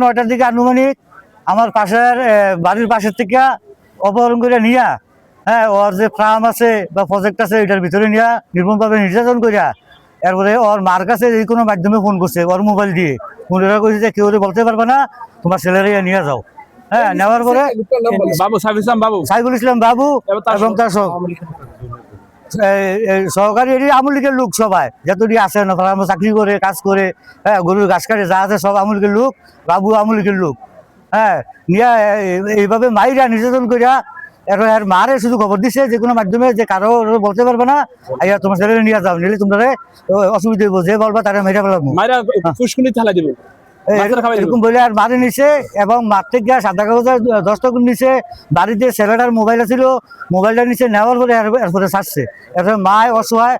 নয়টার দিকে আনুমানিক আমার পাশের বাড়ির পাশের থেকে অপহরণ করে নিয়া হ্যাঁ ওর যে ফার্ম আছে বা প্রজেক্ট আছে এটার ভিতরে নিয়া নির্মমভাবে নির্যাতন করিয়া এরপরে ওর মার কাছে যে কোনো মাধ্যমে ফোন করছে ওর মোবাইল দিয়ে। ফোন করেছে যে কেউ বলতে পারবে না তোমার ছেলেরা নিয়ে যাও। হ্যাঁ নেওয়ার পরে বাবু। সাইফুল ইসলাম বাবু। সাইফুল ইসলাম বাবু এবং তার সহকারী এটি আমলিকের লোক সবাই। যতটি আছে ফার্মে চাকরি করে, কাজ করে হ্যাঁ গরুর ঘাস কাটে, যা আছে সব আমলিকের লোক, বাবু আমলিকের লোক হ্যাঁ নিয়ে এই- এইভাবে মাইরা নির্যাতন করিয়া এর এর মারে শুধু খবর দিছে, যে কোনো মাধ্যমে যে কারও বলতে পারবে না, আইয়া তোমার ছেলে নিয়ে যাও, নিলে তোমরা অসুবিধা হইব, যে বলবা তারা মেয়েটা ফেলাবো। মায়েরা ফুসকুনি দিব। এরকম বলে আর বাড়ি নিছে এবং মাঠ গিয়ে সাদা কাগজের দশটা গুণ নিছে। বাড়িতে ছেলেটার মোবাইল ছিল মোবাইলটা নিচে নেওয়ার পরে এর- এরপরে ছাড়ছে। এরপরে মায় অসহায়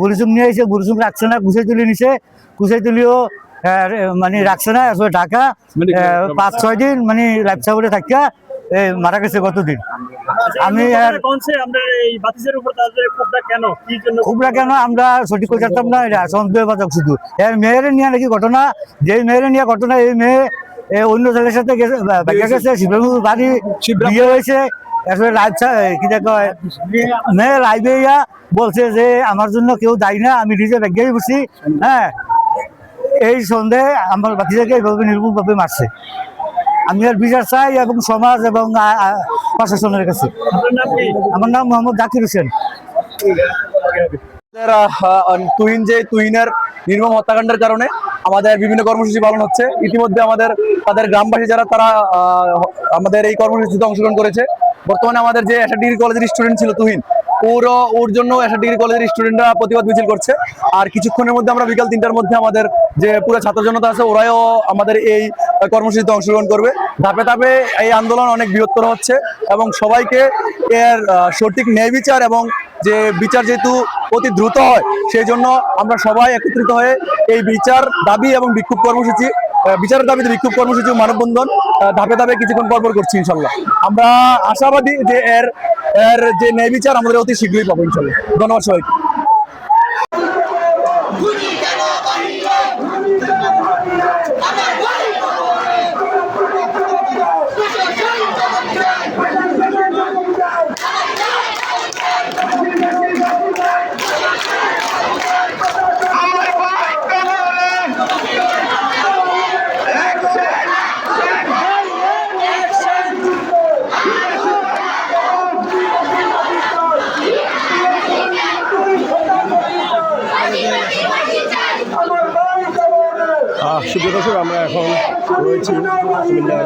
বুড়িচুম নিয়ে এসে বুড়িচুম রাখছে না কুচে তুলে নিছে। কুচে তুলিও মানে রাখছে না এরপরে ঢাকা মানে পাঁচ ছয় দিন মানে লাইফ সাপোর্টে থাকিয়া মারা গেছে গতদিন আমি আর কনসে আমরা এই বাতিজের উপর তাদের ক্ষোভটা কেন? খুবরা কেন? আমরা সঠিক করে জানতাম না এটা সন্দেহবাদক শুধু। এর মেয়ের নিয়ে নাকি ঘটনা যে মেয়ের নিয়ে ঘটনা এই মেয়ে অন্য ছেলের সাথে গেছে শিবরামপুর বাড়ি। বিয়ে হয়েছে এরপরে কি কয় মেয়ে লাইভে বলছে যে আমার জন্য কেউ দায়ী না আমি নিজে ব্যাগেই বসি। হ্যাঁ এই সন্দেহে আমার বাচ্চাকে এইভাবে নির্মূলভাবে মারছে। আমি আর বিচার চাই এবং সমাজ এবং প্রশাসনের কাছে। আপনার নাম কি? আমার নাম মোহাম্মদ জাকির হোসেন। আমাদের, তুহিন যে তুহিনের নির্মম হত্যাকাণ্ডের কারণে আমাদের বিভিন্ন কর্মসূচি পালন হচ্ছে। ইতিমধ্যে আমাদের তাদের গ্রামবাসী যারা তারা আহ, আমাদের এই কর্মসূচিতে অংশগ্রহণ করেছে। বর্তমানে আমাদের যে এসা ডিগ্রি কলেজের স্টুডেন্ট ছিল তুহিন ওর ওর জন্য এসা ডিগ্রি কলেজের স্টুডেন্টরা প্রতিবাদ মিছিল করছে। আর কিছুক্ষণের মধ্যে আমরা বিকাল তিনটার মধ্যে আমাদের যে পুরো ছাত্র জনতা আছে ওরাও আমাদের এই কর্মসূচিতে অংশগ্রহণ করবে। ধাপে ধাপে এই আন্দোলন অনেক বৃহত্তর হচ্ছে এবং সবাইকে এর সঠিক ন্যায় বিচার এবং যে বিচার যেহেতু অতি দ্রুত হয়, সেই জন্য আমরা সবাই একত্রিত হয়ে এই বিচার দাবি এবং বিক্ষোভ কর্মসূচি বিচারের দাবিতে বিক্ষোভ কর্মসূচি মানববন্ধন ধাপে ধাপে কিছুক্ষণ পরপর করছি ইনশাল্লাহ আমরা আশাবাদী যে এর এর যে ন্যায় বিচার আমাদের অতি শীঘ্রই পাবো ইনশাল্লাহ। ধন্যবাদ সবাইকে। সুপ্রিয় দর্শক, আমরা এখন রয়েছি কুমিল্লার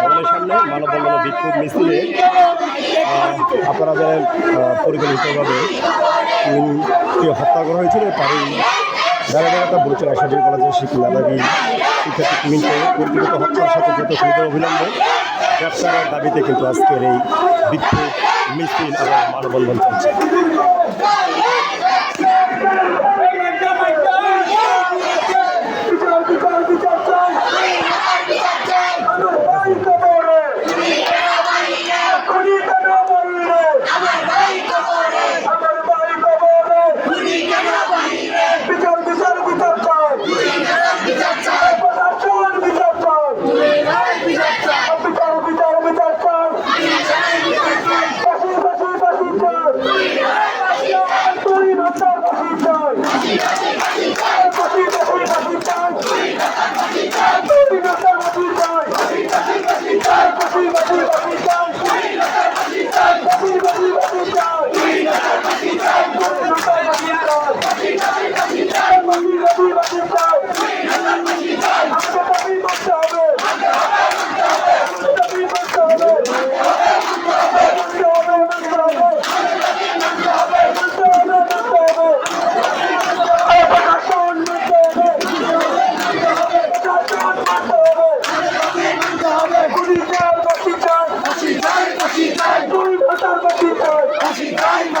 ভবনের সামনে মানববন্ধন বিক্ষোভ মিছিলে। আপনারা জানেন পরিকল্পিতভাবে হত্যা করা হয়েছিল তারই যারা যারা বলেছেন আশাদী কলেজের শিক্ষা মেধাবী শিক্ষার্থী কুমিনকে পরিকল্পিত হত্যার সাথে যত সুবিধা অবিলম্বে গ্রেপ্তারের দাবিতে কিন্তু আজকের এই বিক্ষোভ মিছিল এবং মানববন্ধন চলছে।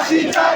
ফাঁসি চাই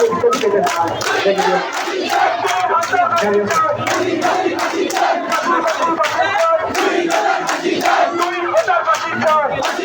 Thank you.